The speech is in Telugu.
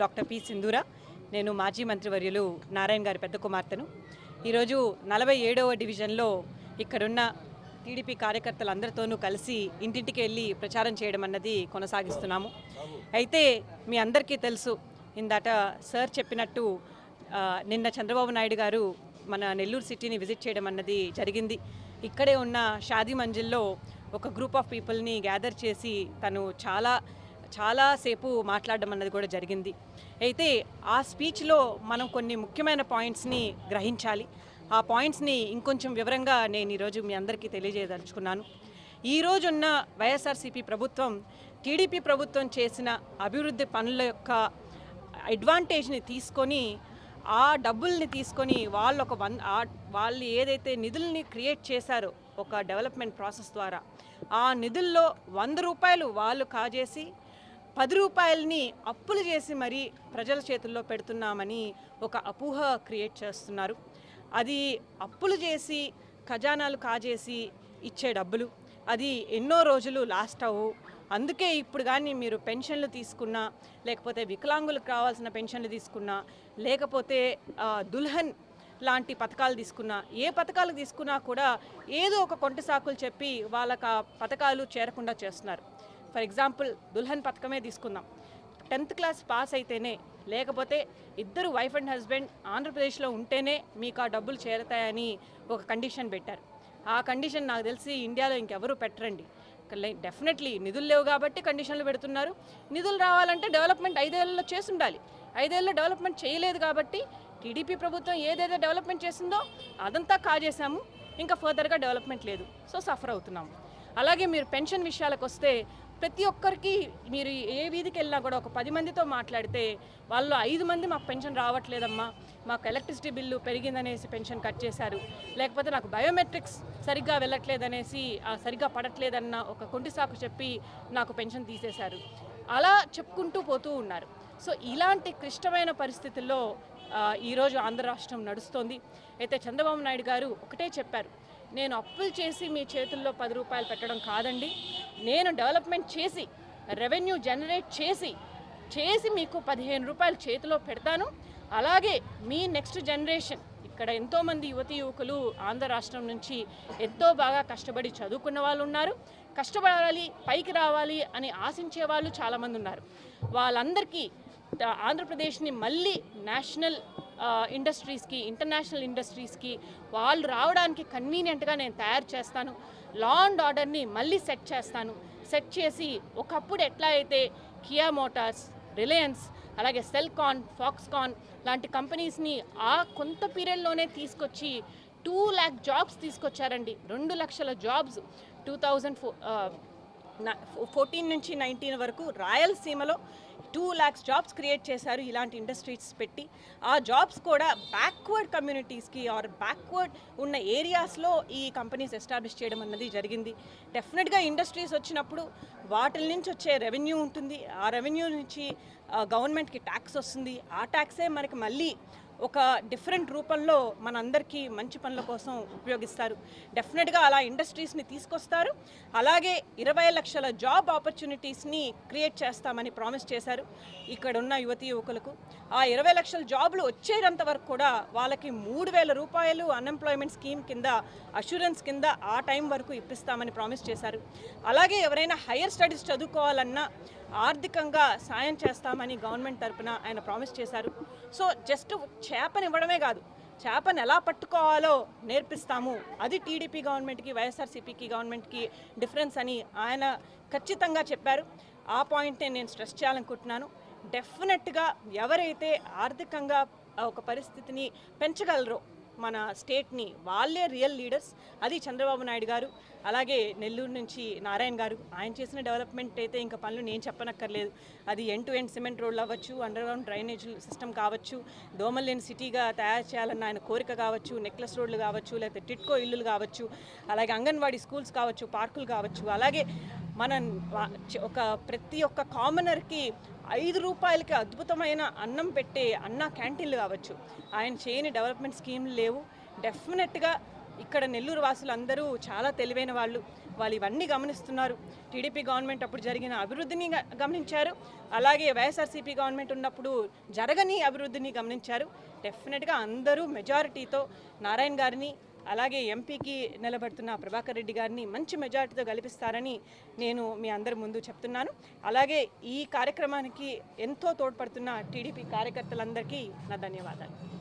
డాక్టర్ పి సింధూర నేను మాజీ మంత్రివర్యులు నారాయణ గారి పెద్ద కుమార్తెను. ఈరోజు నలభై ఏడవ డివిజన్లో ఇక్కడున్న టీడీపీ కార్యకర్తలందరితోనూ కలిసి ఇంటింటికి వెళ్ళి ప్రచారం చేయడం అన్నది కొనసాగిస్తున్నాము. అయితే మీ అందరికీ తెలుసు ఇందాట సార్ చెప్పినట్టు నిన్న చంద్రబాబు నాయుడు గారు మన నెల్లూరు సిటీని విజిట్ చేయడం అన్నది జరిగింది. ఇక్కడే ఉన్న షాదీ మంజిల్లో ఒక గ్రూప్ ఆఫ్ పీపుల్ని గ్యాదర్ చేసి తను చాలా చాలాసేపు మాట్లాడడం అన్నది కూడా జరిగింది. అయితే ఆ స్పీచ్లో మనం కొన్ని ముఖ్యమైన పాయింట్స్ని గ్రహించాలి. ఆ పాయింట్స్ని ఇంకొంచెం వివరంగా నేను ఈరోజు మీ అందరికీ తెలియజేయదలుచుకున్నాను. ఈ రోజున్న వైఎస్ఆర్సీపీ ప్రభుత్వం టీడీపీ ప్రభుత్వం చేసిన అభివృద్ధి పనుల యొక్క అడ్వాంటేజ్ని తీసుకొని ఆ డబ్బుల్ని తీసుకొని వాళ్ళు ఒక వన్ వాళ్ళు ఏదైతే నిధుల్ని క్రియేట్ చేశారో ఒక డెవలప్మెంట్ ప్రాసెస్ ద్వారా ఆ నిధుల్లో వంద రూపాయలు వాళ్ళు కాజేసి పది రూపాయలని అప్పులు చేసి మరీ ప్రజల చేతుల్లో పెడుతున్నామని ఒక అపోహ క్రియేట్ చేస్తున్నారు. అది అప్పులు చేసి ఖజానాలు కాజేసి ఇచ్చే డబ్బులు. అది ఎన్నో రోజులు లాస్ట్ అవ్వు. అందుకే ఇప్పుడు కానీ మీరు పెన్షన్లు తీసుకున్నా లేకపోతే వికలాంగులకు కావాల్సిన పెన్షన్లు తీసుకున్నా లేకపోతే దుల్హన్ లాంటి పథకాలు తీసుకున్నా ఏ పథకాలు తీసుకున్నా కూడా ఏదో ఒక కొంటసాకులు చెప్పి వాళ్ళకి ఆ పథకాలు చేరకుండా చేస్తున్నారు. ఫర్ ఎగ్జాంపుల్ దుల్హన్ పథకమే తీసుకుందాం. టెన్త్ క్లాస్ పాస్ అయితేనే లేకపోతే ఇద్దరు వైఫ్ అండ్ హస్బెండ్ ఆంధ్రప్రదేశ్లో ఉంటేనే మీకు ఆ డబ్బులు చేరతాయని ఒక కండిషన్ పెట్టారు. ఆ కండిషన్ నాకు తెలిసి ఇండియాలో ఇంకెవరూ పెట్టరండి. డెఫినెట్లీ నిధులు లేవు కాబట్టి కండిషన్లు పెడుతున్నారు. నిధులు రావాలంటే డెవలప్మెంట్ ఐదేళ్ళలో చేసి ఉండాలి ఐదేళ్ళలో డెవలప్మెంట్ చేయలేదు కాబట్టి టీడీపీ ప్రభుత్వం ఏదైతే డెవలప్మెంట్ చేసిందో అదంతా కాజేశాము. ఇంకా ఫర్దర్గా డెవలప్మెంట్ లేదు. సో సఫర్ అవుతున్నాము. అలాగే మీరు పెన్షన్ విషయాలకు వస్తే ప్రతి ఒక్కరికి మీరు ఏ వీధికి వెళ్ళినా కూడా ఒక పది మందితో మాట్లాడితే వాళ్ళు ఐదు మంది మాకు పెన్షన్ రావట్లేదమ్మా మాకు ఎలక్ట్రిసిటీ బిల్లు పెరిగిందనేసి పెన్షన్ కట్ చేశారు. లేకపోతే నాకు బయోమెట్రిక్స్ సరిగ్గా వెళ్ళట్లేదనేసి సరిగ్గా పడట్లేదన్న ఒక కొంటి సాకు చెప్పి నాకు పెన్షన్ తీసేశారు. అలా చెప్పుకుంటూ పోతూ ఉన్నారు. సో ఇలాంటి క్లిష్టమైన పరిస్థితుల్లో ఈరోజు ఆంధ్ర రాష్ట్రం నడుస్తోంది. అయితే చంద్రబాబు నాయుడు గారు ఒకటే చెప్పారు. నేను అప్పులు చేసి మీ చేతుల్లో పది రూపాయలు పెట్టడం కాదండి. నేను డెవలప్మెంట్ చేసి రెవెన్యూ జనరేట్ చేసి చేసి మీకు పదిహేను రూపాయలు చేతిలో పెడతాను. అలాగే మీ నెక్స్ట్ జనరేషన్ ఇక్కడ ఎంతోమంది యువతి యువకులు ఆంధ్ర రాష్ట్రం నుంచి ఎంతో బాగా కష్టపడి చదువుకున్న వాళ్ళు ఉన్నారు. కష్టపడాలి పైకి రావాలి అని ఆశించే వాళ్ళు చాలామంది ఉన్నారు. వాళ్ళందరికీ ఆంధ్రప్రదేశ్ని మళ్ళీ నేషనల్ ఇండస్ట్రీస్కి ఇంటర్నేషనల్ ఇండస్ట్రీస్కి వాళ్ళు రావడానికి కన్వీనియంట్గా నేను తయారు చేస్తాను. లా అండ్ ఆర్డర్ని మళ్ళీ సెట్ చేస్తాను. సెట్ చేసి ఒకప్పుడు ఎట్లా అయితే కియా మోటార్స్ రిలయన్స్ అలాగే సెల్కాన్ ఫాక్స్కాన్ లాంటి కంపెనీస్ని ఆ కొంత పీరియడ్లోనే తీసుకొచ్చి టూ ల్యాక్ జాబ్స్ తీసుకొచ్చారండి. రెండు లక్షల jobs two thousand four fourteen నుంచి నైన్టీన్ వరకు రాయలసీమలో టూ ల్యాక్స్ జాబ్స్ క్రియేట్ చేశారు ఇలాంటి ఇండస్ట్రీస్ పెట్టి. ఆ జాబ్స్ కూడా బ్యాక్వర్డ్ కమ్యూనిటీస్కి ఆర్ బ్యాక్వర్డ్ ఉన్న ఏరియాస్లో ఈ కంపెనీస్ ఎస్టాబ్లిష్ చేయడం అన్నది జరిగింది. డెఫినెట్గా ఇండస్ట్రీస్ వచ్చినప్పుడు వాటి నుంచి వచ్చే రెవెన్యూ ఉంటుంది. ఆ రెవెన్యూ నుంచి గవర్నమెంట్కి ట్యాక్స్ వస్తుంది. ఆ ట్యాక్సే మనకి మళ్ళీ ఒక డిఫరెంట్ రూపంలో మనందరికీ మంచి పనుల కోసం ఉపయోగిస్తారు. డెఫినెట్గా అలా ఇండస్ట్రీస్ని తీసుకొస్తారు. అలాగే ఇరవై లక్షల జాబ్ ఆపర్చునిటీస్ని క్రియేట్ చేస్తామని ప్రామిస్ చేశారు ఇక్కడ ఉన్న యువతి యువకులకు. ఆ ఇరవై లక్షల జాబ్లు వచ్చేంత వరకు కూడా వాళ్ళకి మూడు వేల రూపాయలు అన్ఎంప్లాయ్మెంట్ స్కీమ్ కింద అష్యూరెన్స్ కింద ఆ టైం వరకు ఇప్పిస్తామని ప్రామిస్ చేశారు. అలాగే ఎవరైనా హైయర్ స్టడీస్ చదువుకోవాలన్నా ఆర్థికంగా సాయం చేస్తామని గవర్నమెంట్ తరఫున ఆయన ప్రామిస్ చేశారు. సో జస్ట్ చేపనివ్వడమే కాదు. చేపను ఎలా పట్టుకోవాలో నేర్పిస్తాము. అది టీడీపీ గవర్నమెంట్కి వైఎస్ఆర్సీపీకి గవర్నమెంట్కి డిఫరెన్స్ అని ఆయన ఖచ్చితంగా చెప్పారు. ఆ పాయింట్నే నేను స్ట్రెస్ చేయాలనుకుంటున్నాను. డెఫినెట్గా ఎవరైతే ఆర్థికంగా ఒక పరిస్థితిని పెంచగలరో మన స్టేట్ని వాళ్ళే రియల్ లీడర్స్. అది చంద్రబాబు నాయుడు గారు. అలాగే నెల్లూరు నుంచి నారాయణ గారు ఆయన చేసిన డెవలప్మెంట్ అయితే ఇంకా పనులు నేను చెప్పనక్కర్లేదు. అది ఎండ్ టు ఎండ్ సిమెంట్ రోడ్లు అవ్వచ్చు అండర్ గ్రౌండ్ డ్రైనేజ్ సిస్టమ్ కావచ్చు దోమలేని సిటీగా తయారు చేయాలన్న ఆయన కోరిక కావచ్చు నెక్లెస్ రోడ్లు కావచ్చు లేకపోతే టిట్కో ఇల్లులు కావచ్చు అలాగే అంగన్వాడీ స్కూల్స్ కావచ్చు పార్కులు కావచ్చు. అలాగే మన ఒక ప్రతి ఒక్క కామనర్కి ఐదు రూపాయలకి అద్భుతమైన అన్నం పెట్టే అన్న క్యాంటీన్లు కావచ్చు. ఆయన చేయని డెవలప్మెంట్ స్కీమ్లు లేవు. డెఫినెట్గా ఇక్కడ నెల్లూరు వాసులు అందరూ చాలా తెలివైన వాళ్ళు. వాళ్ళు ఇవన్నీ గమనిస్తున్నారు. టీడీపీ గవర్నమెంట్ అప్పుడు జరిగిన అభివృద్ధిని గమనించారు. అలాగే వైఎస్ఆర్సీపీ గవర్నమెంట్ ఉన్నప్పుడు జరగని అభివృద్ధిని గమనించారు. డెఫినెట్గా అందరూ మెజారిటీతో నారాయణ గారిని అలాగే ఎంపీకి నిలబడుతున్న ప్రభాకర్ రెడ్డి గారిని మంచి మెజారిటీతో గెలిపిస్తారని నేను మీ అందరి ముందు చెప్తున్నాను. అలాగే ఈ కార్యక్రమానికి ఎంతో తోడ్పడుతున్న టీడీపీ కార్యకర్తలందరికీ నా ధన్యవాదాలు.